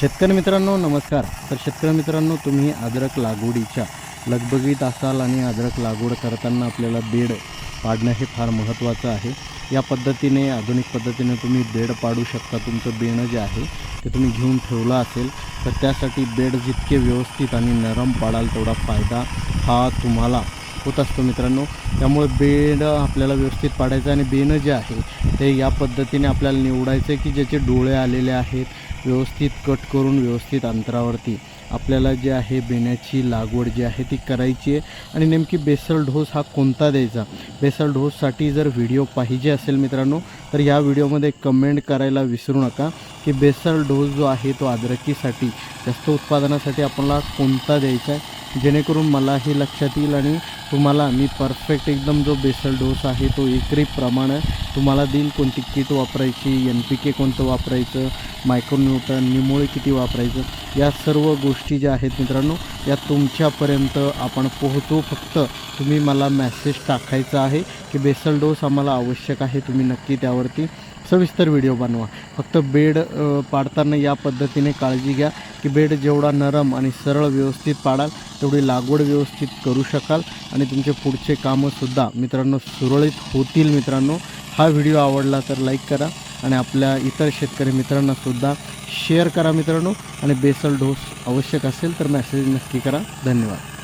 शेतकरी मित्रांनो नमस्कार. तर शेतकरी मित्रांनो तुम्ही अद्रक लागवडीच्या लगबगीत असाल आणि अद्रक लागवड करताना आपल्याला बेड पाडणं हे फार महत्त्वाचं आहे. या पद्धतीने आधुनिक पद्धतीने तुम्ही बेड पाडू शकता. तुमचं बेणं जे आहे ते तुम्ही घेऊन ठेवलं असेल तर त्यासाठी बेड जितके व्यवस्थित आणि नरम पाडाल तेवढा फायदा हा तुम्हाला होत असतो मित्रांनो. त्यामुळे बेड आपल्याला व्यवस्थित पाडायचं आणि बेणं जे आहे ते या पद्धतीने आपल्याला निवडायचं आहे की ज्याचे डोळे आलेले आहेत व्यवस्थित कट करून व्यवस्थित अंतरावरती आपल्याला जे आहे बेण्याची लागवड जी आहे ती करायची आहे. आणि नेमकी बेसल ढोस हा कोणता द्यायचा? बेसल ढोससाठी जर व्हिडिओ पाहिजे असेल मित्रांनो तर या व्हिडिओमध्ये कमेंट करायला विसरू नका की बेसल डोस जो आहे तो अद्रकीसाठी जास्त उत्पादनासाठी आपल्याला कोणता द्यायचा आहे? जेणेकरून मलाही लक्षात येईल आणि तुम्हाला मी परफेक्ट एकदम जो बेसल डोस आहे तो एकरी प्रमाणे तुम्हाला देईल. कोणती किट वापरायची एन पी के कोणतं वापरायचं मायक्रोन्यूटन निमोळे किती वापरायचं या सर्व गोष्टी ज्या आहेत मित्रांनो या तुमच्यापर्यंत आपण पोहोचू. फक्त तुम्ही मला मॅसेज टाकायचा आहे की बेसल डोस आम्हाला आवश्यक आहे तुम्ही नक्की त्यावरती सविस्तर व्हिडिओ बनवा. फक्त बेड पाडताना या पद्धतीने काळजी घ्या की बेड जेवढा नरम आणि सरळ व्यवस्थित पाडाल तेवढी लागवड व्यवस्थित करू शकाल. आणि तुमचे पुढचे कामंसुद्धा मित्रांनो सुरळीत होतील मित्रांनो. हा व्हिडिओ आवडला तर लाईक करा आणि आपल्या इतर शेतकरी मित्रांनासुद्धा शेअर करा मित्रांनो. आणि बेसल डोस आवश्यक असेल तर मेसेज नक्की करा. धन्यवाद.